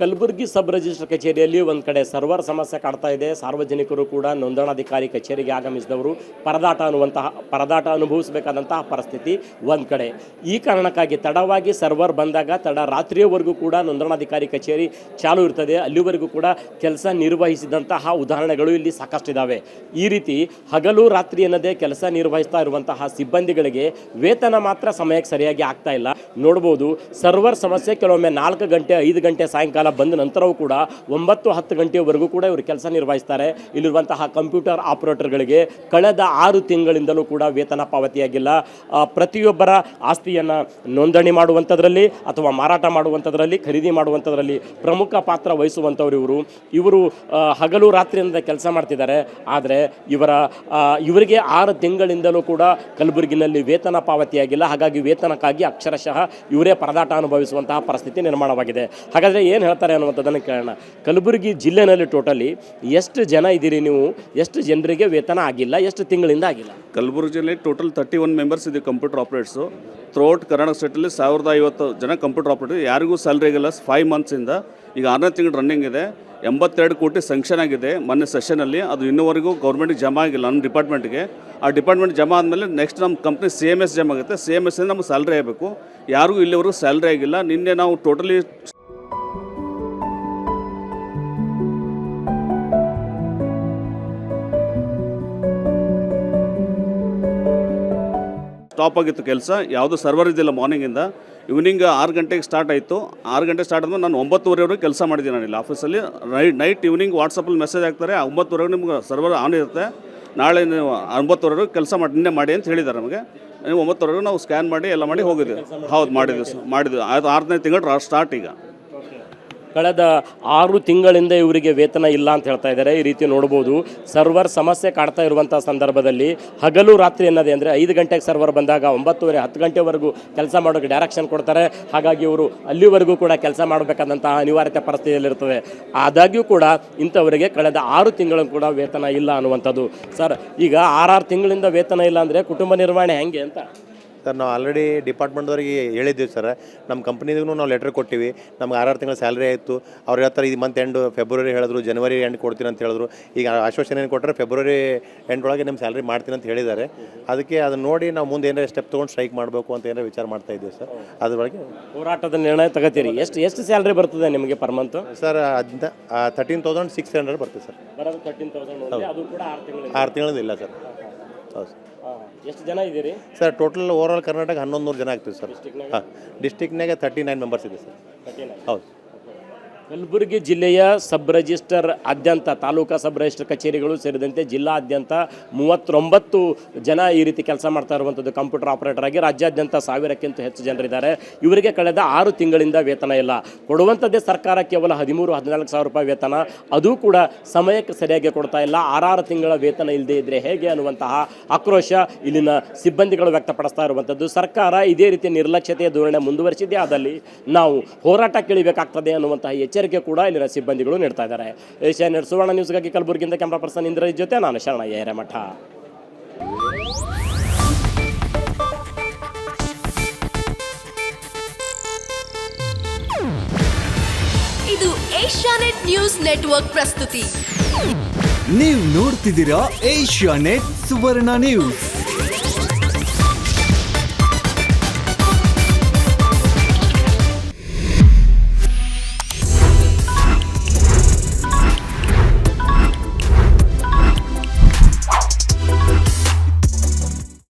Kalaburagi sub register ಕಚೇರಿಯಲ್ಲಿ ಒಂದು ಕಡೆ ಸರ್ವರ್ ಸಮಸ್ಯೆ ಕಾಡ್ತಾ ಇದೆ. ಸಾರ್ವಜನಿಕರು ಕೂಡ ನೋಂದಣಾಧಿಕಾರಿ ಕಚೇರಿಗೆ ಆಗಮಿಸಿದವರು. ಪರದಾಟ ಅನ್ನುವಂತಹ, ಪರದಾಟ ಅನುಭವಿಸಬೇಕಾದಂತಹ ಪರಿಸ್ಥಿತಿ ಒಂದು ಕಡೆ. ಈ ಕಾರಣಕ್ಕಾಗಿ ತಡವಾಗಿ ಸರ್ವರ್ ಬಂದಾಗ ತಡ ರಾತ್ರಿಯವರೆಗೂ ಕೂಡ ನೋಂದಣಾಧಿಕಾರಿ ಕಚೇರಿ ಚಾಲೂ ಇರ್ತದೆ. ಅಲ್ಲಿವರೆಗೂ ಕೂಡ ಕೆಲಸ ನಿರ್ವಹಿಸಿದಂತಹ ಉದಾಹರಣೆಗಳು ಇಲ್ಲಿ ಸಾಕಷ್ಟು ಸಾಕಷ್ಟಿದ್ದಾವೆ ಈ ರೀತಿ ಹಗಲು ರಾತ್ರಿ ಎನ್ನದೇ ಕೆಲಸ ನಿರ್ವಹಿಸ್ತಾ ಇರುವಂತಹ ಸಿಬ್ಬಂದಿಗಳಿಗೆ ವೇತನ ಮಾತ್ರ ಸಮಯಕ್ಕೆ ಸರಿಯಾಗಿ ಆಗ್ತಾ ಇಲ್ಲ. ನೋಡ್ಬೋದು, ಸರ್ವರ್ ಸಮಸ್ಯೆ ಕೆಲವೊಮ್ಮೆ ನಾಲ್ಕು ಗಂಟೆ, ಐದು ಗಂಟೆ ಸಾಯಂಕಾಲ ಬಂದ ನಂತರವೂ ಕೂಡ ಒಂಬತ್ತು ಹತ್ತು ಗಂಟೆವರೆಗೂ ಕೂಡ ಇವರು ಕೆಲಸ ನಿರ್ವಹಿಸ್ತಾರೆ. ಇಲ್ಲಿರುವಂತಹ ಕಂಪ್ಯೂಟರ್ ಆಪರೇಟರ್ಗಳಿಗೆ ಕಳೆದ ಆರು ತಿಂಗಳಿಂದಲೂ ಕೂಡ ವೇತನ ಪಾವತಿಯಾಗಿಲ್ಲ. ಪ್ರತಿಯೊಬ್ಬರ ಆಸ್ತಿಯನ್ನು ನೋಂದಣಿ ಮಾಡುವಂಥದ್ರಲ್ಲಿ ಅಥವಾ ಮಾರಾಟ ಮಾಡುವಂಥದ್ರಲ್ಲಿ, ಖರೀದಿ ಮಾಡುವಂಥದ್ರಲ್ಲಿ ಪ್ರಮುಖ ಪಾತ್ರ ವಹಿಸುವಂಥವ್ರು ಇವರು. ಇವರು ಹಗಲು ರಾತ್ರಿಯಿಂದ ಕೆಲಸ ಮಾಡ್ತಿದ್ದಾರೆ. ಆದರೆ ಇವರ ಇವರಿಗೆ ಆರು ತಿಂಗಳಿಂದಲೂ ಕೂಡ ಕಲಬುರಗಿನಲ್ಲಿ ವೇತನ ಪಾವತಿಯಾಗಿಲ್ಲ. ಹಾಗಾಗಿ ವೇತನಕ್ಕಾಗಿ ಅಕ್ಷರಶಃ ಇವರೇ ಪರದಾಟ ಅನುಭವಿಸುವಂತಹ ಪರಿಸ್ಥಿತಿ ನಿರ್ಮಾಣವಾಗಿದೆ. ಹಾಗಾದರೆ ಏನು ಹೇಳ್ತಾರೆ ಅನ್ನುವಂಥದ್ದನ್ನು ಕೇಳೋಣ. ಕಲಬುರಗಿ ಜಿಲ್ಲೆನಲ್ಲಿ ಟೋಟಲಿ ಎಷ್ಟು ಜನ ಇದ್ದೀರಿ ನೀವು? ಎಷ್ಟು ಜನರಿಗೆ ವೇತನ ಆಗಿಲ್ಲ? ಎಷ್ಟು ತಿಂಗಳಿಂದ ಆಗಿಲ್ಲ? ಕಲಬುರಗಿ ಜಿಲ್ಲೆ ಟೋಟಲ್ ತರ್ಟಿ ಒನ್ ಮೆಂಬರ್ಸ್ ಇದೆ ಕಂಪ್ಯೂಟರ್ ಆಪ್ರೇಟ್ಸು ಥ್ರೋಟ್ ಕರ್ನಾಟಕ ಸ್ಟೇಟಲ್ಲಿ ಸಾವಿರದ ಐವತ್ತು ಜನ ಕಂಪ್ಯೂಟರ್ ಆಪ್ರೇಟರ್ ಯಾರಿಗೂ ಸ್ಯಾಲ್ರಿ ಆಗಿಲ್ಲ. ಫೈವ್ ಮಂತ್ಸಿಂದ ಈಗ ಆರನೇ ತಿಂಗಳು ರನ್ನಿಂಗ್ ಇದೆ. ಎಂಬತ್ತೆರಡು ಕೋಟಿ ಸಂಕ್ಷನ್ ಆಗಿದೆ ಮೊನ್ನೆ ಸೆಷನಲ್ಲಿ ಅದು ಇನ್ನೂವರೆಗೂ ಗೌರ್ಮೆಂಟಿಗೆ ಜಮಾ ಆಗಿಲ್ಲ ನಮ್ಮ ಡಿಪಾರ್ಟ್ಮೆಂಟ್ಗೆ ಆ ಡಿಪಾರ್ಟ್ಮೆಂಟ್ ಜಮಾ ಆದಮೇಲೆ ನೆಕ್ಸ್ಟ್ ನಮ್ಮ ಕಂಪ್ನಿ ಸಿ ಎಂ ಎಸ್ ಜಮಾ ಆಗುತ್ತೆ. ಸಿ ಎಂ ಎಸ್ ನಮ್ಗೆ ಸ್ಯಾಲ್ರಿ ಆಗಬೇಕು. ಯಾರಿಗೂ ಇಲ್ಲಿವರೆಗೂ ಸ್ಯಾಲ್ರಿ ಆಗಿಲ್ಲ. ನಿನ್ನೆ ನಾವು ಟೋಟಲಿ ಸ್ಟಾಪ್ ಆಗಿತ್ತು ಕೆಲಸ. ಯಾವುದು ಸರ್ವರ್ ಇದ್ದಿಲ್ಲ ಮಾರ್ನಿಂಗಿಂದ ಈವ್ನಿಂಗ್ ಆರು ಗಂಟೆಗೆ ಸ್ಟಾರ್ಟ್ ಆಯಿತು. ಆರು ಗಂಟೆ ಸ್ಟಾರ್ಟ್ ಆದ್ಮೇಲೆ ನಾನು ಒಂಬತ್ತುವರೆವರೆಗೆ ಕೆಲಸ ಮಾಡಿದ್ದೀನಿ ನಾನು ಇಲ್ಲಿ ಆಫೀಸಲ್ಲಿ ನೈಟ್ ನೈಟ್ ಈವ್ನಿಂಗ್ ವಾಟ್ಸಪ್ಪಲ್ಲಿ ಮೆಸೇಜ್ ಹಾಕ್ತಾರೆ. ಒಂಬತ್ತುವರೆಗೂ ನಿಮ್ಗೆ ಸರ್ವರ್ ಆನ್ ಇರುತ್ತೆ. ನಾಳೆ ನೀವು ಒಂಬತ್ತುವರೆಗೂ ಕೆಲಸ ಮಾಡಿ, ನಿನ್ನೆ ಮಾಡಿ ಅಂತ ಹೇಳಿದ್ದಾರೆ ನಮಗೆ. ನೀವು ಒಂಬತ್ತುವರೆಗೂ ನಾವು ಸ್ಕ್ಯಾನ್ ಮಾಡಿ ಎಲ್ಲ ಮಾಡಿ ಹೋಗಿದ್ದೀವಿ ಹೌದು, ಮಾಡಿದ್ವಿ ಮಾಡಿದ್ವಿ. ಅದು ಆರನೇ ತಿಂಗಳು ಸ್ಟಾರ್ಟ್ ಈಗ. ಕಳೆದ ಆರು ತಿಂಗಳಿಂದ ಇವರಿಗೆ ವೇತನ ಇಲ್ಲ ಅಂತ ಹೇಳ್ತಾ ಇದ್ದಾರೆ. ಈ ರೀತಿ ನೋಡ್ಬೋದು. ಸರ್ವರ್ ಸಮಸ್ಯೆ ಕಾಡ್ತಾ ಇರುವಂಥ ಸಂದರ್ಭದಲ್ಲಿ ಹಗಲು ರಾತ್ರಿ ಅನ್ನೋದೇ ಅಂದರೆ ಐದು ಗಂಟೆಗೆ ಸರ್ವರ್ ಬಂದಾಗ ಒಂಬತ್ತುವರೆ, ಹತ್ತು ಗಂಟೆವರೆಗೂ ಕೆಲಸ ಮಾಡೋಕ್ಕೆ ಡೈರೆಕ್ಷನ್ ಕೊಡ್ತಾರೆ. ಹಾಗಾಗಿ ಇವರು ಅಲ್ಲಿವರೆಗೂ ಕೂಡ ಕೆಲಸ ಮಾಡಬೇಕಾದಂತಹ ಅನಿವಾರ್ಯತೆ ಪರಿಸ್ಥಿತಿಯಲ್ಲಿರ್ತದೆ. ಆದಾಗ್ಯೂ ಕೂಡ ಇಂಥವರಿಗೆ ಕಳೆದ ಆರು ತಿಂಗಳು ಕೂಡ ವೇತನ ಇಲ್ಲ ಅನ್ನುವಂಥದ್ದು. ಸರ್, ಈಗ ಆರಾರು ತಿಂಗಳಿಂದ ವೇತನ ಇಲ್ಲ ಅಂದರೆ ಕುಟುಂಬ ನಿರ್ವಹಣೆ ಹೆಂಗೆ ಅಂತ? ಸರ್ ನಾವು ಆಲ್ರೆಡಿ ಡಿಪಾರ್ಟ್ಮೆಂಟ್ದವ್ರಿಗೆ ಹೇಳಿದ್ದೀವಿ ಸರ್ ನಮ್ಮ ಕಂಪ್ನಿಗೂ ನಾವು ಲೆಟ್ರ್ ಕೊಟ್ಟಿವಿ. ನಮ್ಗೆ ಆರಾರು ತಿಂಗಳ ಸ್ಯಾಲ್ರಿ ಆಯಿತು. ಅವ್ರು ಹೇಳ್ತಾರೆ ಈ ಮಂತ್ ಎಂಡು ಫೆಬ್ರವರಿ ಹೇಳಿದ್ರು ಜನವರಿ ಎಂಡ್ ಕೊಡ್ತೀನಿ ಅಂತ ಹೇಳಿದ್ರು. ಈಗ ಆಶ್ವಾಸನೆ ಏನು ಕೊಟ್ಟರೆ ಫೆಬ್ರವರಿ ಎಂಡ್ ಒಳಗೆ ನಿಮ್ಮ ಸ್ಯಾಲ್ರಿ ಮಾಡ್ತೀನಿ ಅಂತ ಹೇಳಿದ್ದಾರೆ. ಅದಕ್ಕೆ ಅದನ್ನ ನೋಡಿ ನಾವು ಮುಂದೆ ಏನಾರ ಸ್ಟೆಪ್ ತೊಗೊಂಡು ಸ್ಟ್ರೈಕ್ ಮಾಡಬೇಕು ಅಂತ ಏನಾರ ವಿಚಾರ ಮಾಡ್ತಾ ಇದ್ದೀವಿ ಸರ್ ಅದ್ರೊಳಗೆ ಹೋರಾಟದ ನಿರ್ಣಯ ತಗೋತೀರಿ. ಎಷ್ಟು ಎಷ್ಟು ಸ್ಯಾಲ್ರಿ ಬರ್ತದೆ ನಿಮಗೆ ಪರ್ ಮಂತ್ ಸರ್ ಅದನ್ನ ತರ್ಟೀನ್ ತೌಸಂಡ್ ಸಿಕ್ಸ್ ಹಂಡ್ರೆಡ್ ಬರ್ತದೆ ಸರ್ ಬರೋದು ತರ್ಟೀನ್ ತೌಸಂಡ್ ಅದು ಕೂಡ ಆರು ತಿಂಗಳು ಆರು ಇಲ್ಲ ಸರ್ ಹೌದು. ಎಷ್ಟು ಜನ ಇದ್ದೀರಿ? Sir total over all Karnataka ಹನ್ನೊಂದು ನೂರು ಜನ ಆಗ್ತೀವಿ ಸರ್. ಹಾಂ ಡಿಸ್ಟಿಕ್ನಾಗೆ ತರ್ಟಿ ನೈನ್ ಮೆಂಬರ್ಸ್ ಇದೆ ಸರ್. ಹೌದು. ಕಲಬುರಗಿ ಜಿಲ್ಲೆಯ ಸಬ್ ರಿಜಿಸ್ಟರ್ ಆದ್ಯಂತ, ತಾಲೂಕಾ ಸಬ್ ರಿಜಿಸ್ಟರ್ ಕಚೇರಿಗಳು ಸೇರಿದಂತೆ ಜಿಲ್ಲಾದ್ಯಂತ ಮೂವತ್ತೊಂಬತ್ತು ಜನ ಈ ರೀತಿ ಕೆಲಸ ಮಾಡ್ತಾ ಇರುವಂಥದ್ದು ಕಂಪ್ಯೂಟರ್ ಆಪರೇಟರ್ ಆಗಿ. ರಾಜ್ಯಾದ್ಯಂತ ಸಾವಿರಕ್ಕಿಂತ ಹೆಚ್ಚು ಜನರಿದ್ದಾರೆ. ಇವರಿಗೆ ಕಳೆದ ಆರು ತಿಂಗಳಿಂದ ವೇತನ ಇಲ್ಲ. ಕೊಡುವಂಥದ್ದೇ ಸರ್ಕಾರ ಕೇವಲ ಹದಿಮೂರು, ಹದಿನಾಲ್ಕು ಸಾವಿರ ರೂಪಾಯಿ ವೇತನ. ಅದು ಕೂಡ ಸಮಯಕ್ಕೆ ಸರಿಯಾಗಿ ಕೊಡ್ತಾ ಇಲ್ಲ. ಆರಾರು ತಿಂಗಳ ವೇತನ ಇಲ್ಲದೆ ಇದ್ದರೆ ಹೇಗೆ ಅನ್ನುವಂತಹ ಆಕ್ರೋಶ ಇಲ್ಲಿನ ಸಿಬ್ಬಂದಿಗಳು ವ್ಯಕ್ತಪಡಿಸ್ತಾ ಇರುವಂಥದ್ದು ಸರ್ಕಾರ ಇದೇ ರೀತಿ ನಿರ್ಲಕ್ಷ್ಯತೆಯ ಧೋರಣೆ ಮುಂದುವರಿಸಿದೆ. ಆದಲ್ಲಿ ನಾವು ಹೋರಾಟ ಕೇಳಿಬೇಕಾಗ್ತದೆ ಅನ್ನುವಂತಹ ಎಚ್ಚರಿಕೆ ಕೂಡ ಇಲ್ಲಿರ ಸಿಬ್ಬಂದಿಗಳು ನೀಡ್ತಾ ಇದ್ದಾರೆ. ಏಷ್ಯಾ ನೆಟ್ ಸುವರ್ಣ ನ್ಯೂಸ್ಗಾಗಿ ಕಲಬುರಗಿಯಿಂದ ಕ್ಯಾಮ್ರಾ ಪರ್ಸನ್ ಇಂದ್ರಜಿತ್ ಜೊತೆ ನಾನು ಶರಣಯ್ಯ ಹಿರೇಮಠ ಇದು ಏಷ್ಯಾನೆಟ್ ನ್ಯೂಸ್ ನೆಟ್ವರ್ಕ್ ಪ್ರಸ್ತುತಿ. ನೀವು ನೋಡ್ತಿದ್ದೀರಾ ಏಷ್ಯಾ ನೆಟ್ ಸುವರ್ಣ ನ್ಯೂಸ್.